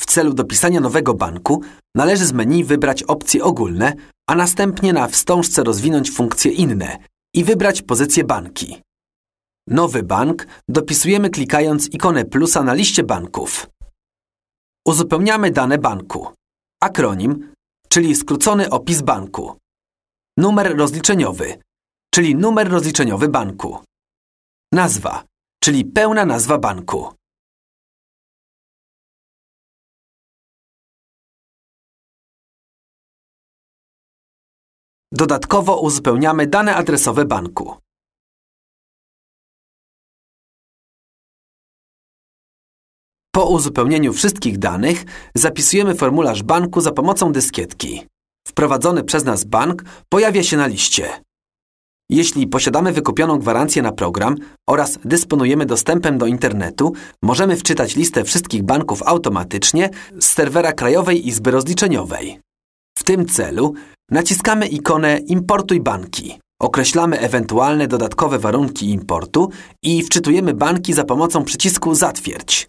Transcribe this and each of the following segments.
W celu dopisania nowego banku należy z menu wybrać opcje ogólne, a następnie na wstążce rozwinąć funkcje inne i wybrać pozycję banki. Nowy bank dopisujemy klikając ikonę plusa na liście banków. Uzupełniamy dane banku. Akronim, czyli skrócony opis banku. Numer rozliczeniowy, czyli numer rozliczeniowy banku. Nazwa, czyli pełna nazwa banku. Dodatkowo uzupełniamy dane adresowe banku. Po uzupełnieniu wszystkich danych zapisujemy formularz banku za pomocą dyskietki. Wprowadzony przez nas bank pojawia się na liście. Jeśli posiadamy wykupioną gwarancję na program oraz dysponujemy dostępem do internetu, możemy wczytać listę wszystkich banków automatycznie z serwera Krajowej Izby Rozliczeniowej. W tym celu naciskamy ikonę Importuj banki. Określamy ewentualne dodatkowe warunki importu i wczytujemy banki za pomocą przycisku Zatwierdź.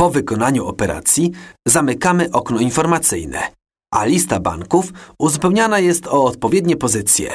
Po wykonaniu operacji zamykamy okno informacyjne, a lista banków uzupełniana jest o odpowiednie pozycje.